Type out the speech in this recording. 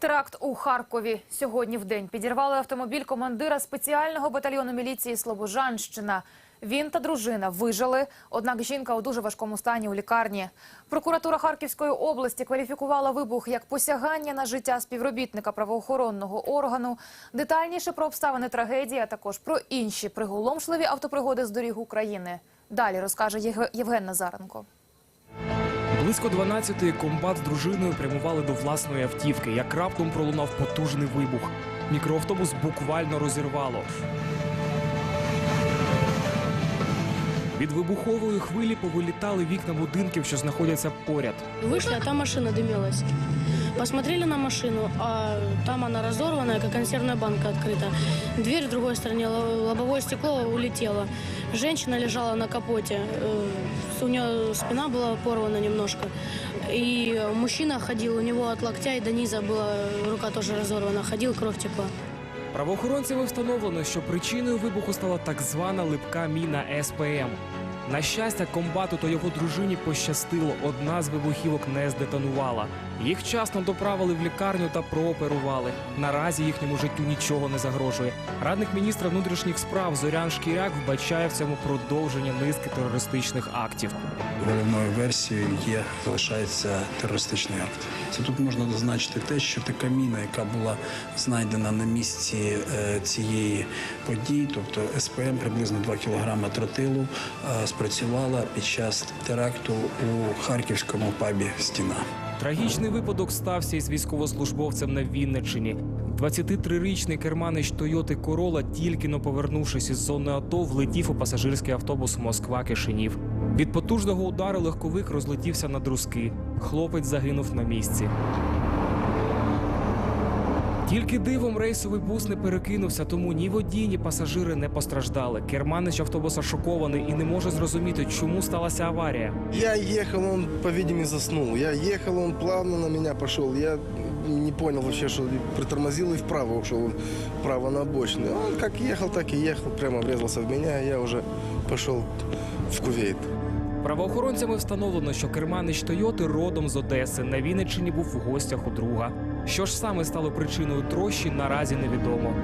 Теракт у Харкові сьогодні в день підірвали автомобіль командира спеціального батальйону міліції Слобожанщина. Він та дружина вижили, однак жінка у дуже важкому стані у лікарні. Прокуратура Харківської області кваліфікувала вибух як посягання на життя співробітника правоохоронного органу. Детальніше про обставини трагедії, а також про інші приголомшливі автопригоди з доріг України. Далі розкаже Євген Назаренко. Близько 12-ї комбат з дружиною прямували до власної автівки, як раптом пролунав потужний вибух. Мікроавтобус буквально розірвало. Від вибухової хвилі повилітали вікна будинків, що знаходяться поряд. Вышли, а там машина дымилась. Посмотрели на машину, а там она разорванная, как консервная банка открыта. Дверь в другой стороне, ло- лобовое стекло улетело. Женщина лежала на капоте. э, У нее спина была порвана немножко. И мужчина ходил, у него от локтя и до низа была рука тоже разорвана. Ходил, кровь текла. Правоохоронцями встановлено, що причиною вибуху стала так звана липка міна СПМ. На щастя, комбату та його дружині пощастило, одна з вибухівок не здетонувала. Їх вчасно доправили в лікарню та прооперували. Наразі їхньому життю нічого не загрожує. Радник міністра внутрішніх справ Зорян Шкіряк вбачає в цьому продовження низки терористичних актів. Головною версією є залишається терористичний акт. Це тут можна зазначити те, що така міна, яка була знайдена на місці е, цієї події, тобто СПМ приблизно 2 кг тротилу, е, спрацювала під час теракту у харківському пабі Стіна. Трагічний випадок стався із військовослужбовцем на Вінниччині. 23-річний керманич Тойоти Корола, тільки но повернувшись із зони АТО, влетів у пасажирський автобус Москва Кишинів. Від потужного удару легковик розлетівся на друзки. Хлопець загинув на місці. Тільки дивом рейсовий бус не перекинувся, тому ні водій, ні пасажири не постраждали. Керманич автобуса шокований і не може зрозуміти, чому сталася аварія. Я ехал, он, по-видимому, заснул. Я ехал, он плавно на меня пошел. Я не понял вообще, что притормозил и вправо ушел, вправо на обочину. Он как ехал, так и ехал, прямо врезался в меня, и я уже пошел в кувейт. Правоохоронцями встановлено, що керманич Тойоти родом з Одеси на Вінниччині був в гостях у друга. Що ж саме стало причиною трощі, наразі невідомо.